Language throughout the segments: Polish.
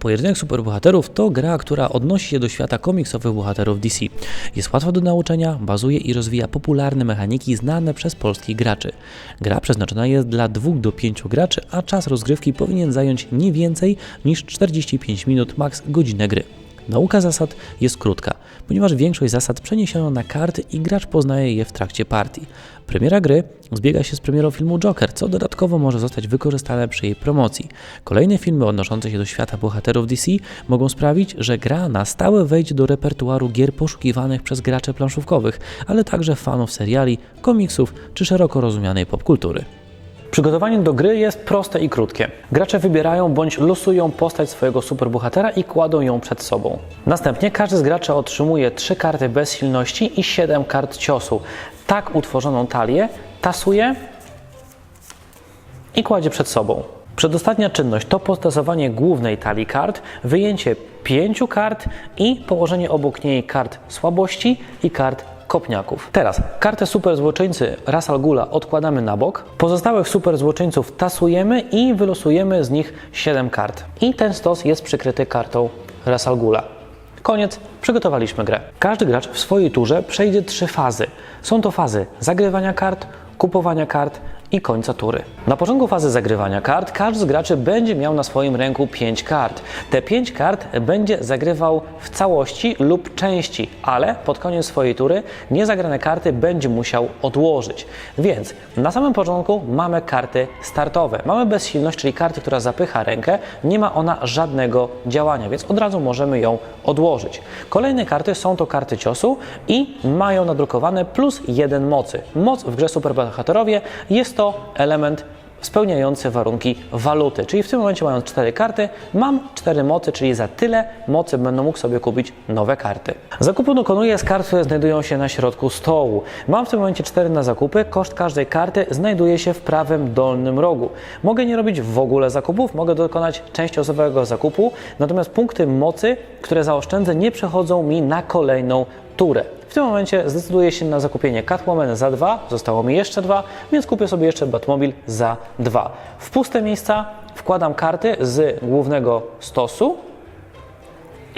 Pojedynek superbohaterów to gra, która odnosi się do świata komiksowych bohaterów DC. Jest łatwa do nauczenia, bazuje i rozwija popularne mechaniki znane przez polskich graczy. Gra przeznaczona jest dla 2 do 5 graczy, a czas rozgrywki powinien zająć nie więcej niż 45 minut, maks godzinę gry. Nauka zasad jest krótka, ponieważ większość zasad przeniesiono na karty i gracz poznaje je w trakcie partii. Premiera gry zbiega się z premierą filmu Joker, co dodatkowo może zostać wykorzystane przy jej promocji. Kolejne filmy odnoszące się do świata bohaterów DC mogą sprawić, że gra na stałe wejdzie do repertuaru gier poszukiwanych przez graczy planszówkowych, ale także fanów seriali, komiksów czy szeroko rozumianej popkultury. Przygotowanie do gry jest proste i krótkie. Gracze wybierają bądź losują postać swojego superbohatera i kładą ją przed sobą. Następnie każdy z graczy otrzymuje 3 karty bezsilności i 7 kart ciosu. Tak utworzoną talię tasuje i kładzie przed sobą. Przedostatnia czynność to postasowanie głównej talii kart, wyjęcie pięciu kart i położenie obok niej kart słabości i kart kopniaków. Teraz kartę super złoczyńcy Ras Al odkładamy na bok, pozostałych super złoczyńców tasujemy i wylosujemy z nich 7 kart. I ten stos jest przykryty kartą Ras Al. Koniec, przygotowaliśmy grę. Każdy gracz w swojej turze przejdzie trzy fazy. Są to fazy zagrywania kart, kupowania kart i końca tury. Na początku fazy zagrywania kart każdy z graczy będzie miał na swoim ręku 5 kart. Te 5 kart będzie zagrywał w całości lub części, ale pod koniec swojej tury niezagrane karty będzie musiał odłożyć. Więc na samym początku mamy karty startowe. Mamy bezsilność, czyli karty, która zapycha rękę. Nie ma ona żadnego działania, więc od razu możemy ją odłożyć. Kolejne karty są to karty ciosu i mają nadrukowane plus jeden mocy. Moc w grze Superbohaterowie jest to element spełniający warunki waluty. Czyli w tym momencie mając cztery karty, mam cztery mocy, czyli za tyle mocy będę mógł sobie kupić nowe karty. Zakupu dokonuję z kart, które znajdują się na środku stołu. Mam w tym momencie cztery na zakupy, koszt każdej karty znajduje się w prawym dolnym rogu. Mogę nie robić w ogóle zakupów, mogę dokonać częściowego zakupu, natomiast punkty mocy, które zaoszczędzę, nie przechodzą mi na kolejną W tym momencie zdecyduję się na zakupienie Catwoman za dwa, zostało mi jeszcze dwa, więc kupię sobie jeszcze Batmobil za dwa. W puste miejsca wkładam karty z głównego stosu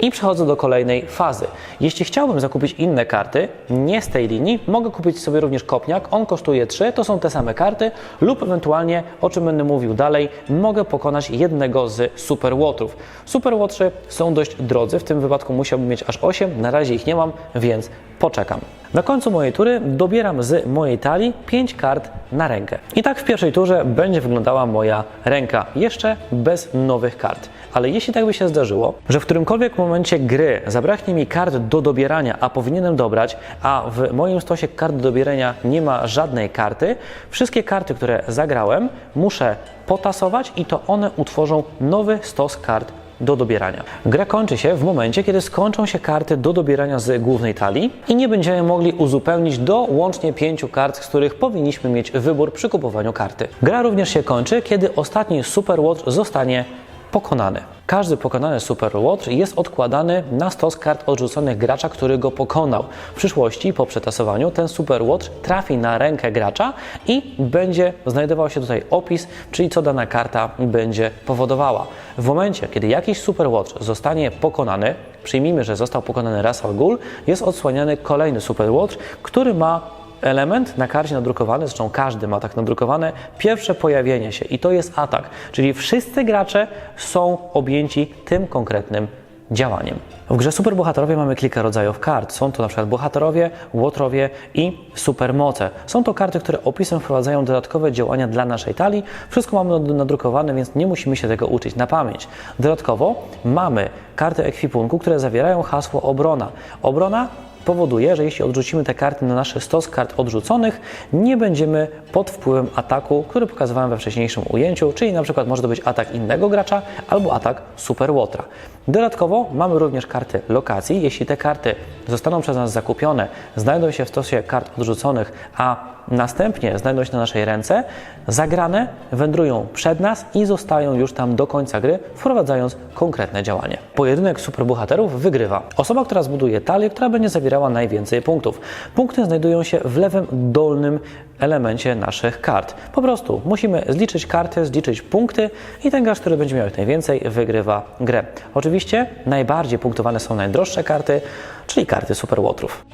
i przechodzę do kolejnej fazy. Jeśli chciałbym zakupić inne karty, nie z tej linii, mogę kupić sobie również kopniak. On kosztuje 3, to są te same karty, lub ewentualnie, o czym będę mówił dalej, mogę pokonać jednego z Super Łotrów. Super Łotrzy są dość drodzy, w tym wypadku musiałbym mieć aż 8, na razie ich nie mam, więc poczekam. Na końcu mojej tury dobieram z mojej talii 5 kart na rękę. I tak w pierwszej turze będzie wyglądała moja ręka, jeszcze bez nowych kart. Ale jeśli tak by się zdarzyło, że w którymkolwiek momencie gry zabraknie mi kart do dobierania, a powinienem dobrać, a w moim stosie kart do dobierania nie ma żadnej karty, wszystkie karty, które zagrałem, muszę potasować i to one utworzą nowy stos kart do dobierania. Gra kończy się w momencie, kiedy skończą się karty do dobierania z głównej talii i nie będziemy mogli uzupełnić do łącznie pięciu kart, z których powinniśmy mieć wybór przy kupowaniu karty. Gra również się kończy, kiedy ostatni Super Watch zostanie pokonany. Każdy pokonany Super Watch jest odkładany na stos kart odrzuconych gracza, który go pokonał. W przyszłości po przetasowaniu ten Super Watch trafi na rękę gracza i będzie znajdował się tutaj opis, czyli co dana karta będzie powodowała. W momencie, kiedy jakiś Super Watch zostanie pokonany, przyjmijmy, że został pokonany Ras Al Ghul, jest odsłaniany kolejny Super Watch, który ma element na karcie nadrukowany, zresztą każdy ma tak nadrukowane, pierwsze pojawienie się i to jest atak, czyli wszyscy gracze są objęci tym konkretnym działaniem. W grze Superbohaterowie mamy kilka rodzajów kart. Są to na przykład bohaterowie, łotrowie i supermoce. Są to karty, które opisem wprowadzają dodatkowe działania dla naszej talii. Wszystko mamy nadrukowane, więc nie musimy się tego uczyć na pamięć. Dodatkowo mamy karty ekwipunku, które zawierają hasło obrona. Obrona powoduje, że jeśli odrzucimy te karty na nasz stos kart odrzuconych, nie będziemy pod wpływem ataku, który pokazywałem we wcześniejszym ujęciu, czyli na przykład może to być atak innego gracza albo atak Super Łotra. Dodatkowo mamy również karty lokacji. Jeśli te karty zostaną przez nas zakupione, znajdą się w stosie kart odrzuconych, a następnie znajdą się na naszej ręce, zagrane wędrują przed nas i zostają już tam do końca gry, wprowadzając konkretne działanie. Pojedynek superbohaterów wygrywa osoba, która zbuduje talię, która będzie zawierała najwięcej punktów. Punkty znajdują się w lewym dolnym elemencie naszych kart. Po prostu musimy zliczyć karty, zliczyć punkty i ten gracz, który będzie miał jak najwięcej, wygrywa grę. Oczywiście najbardziej punktowane są najdroższe karty, czyli karty superłotrów.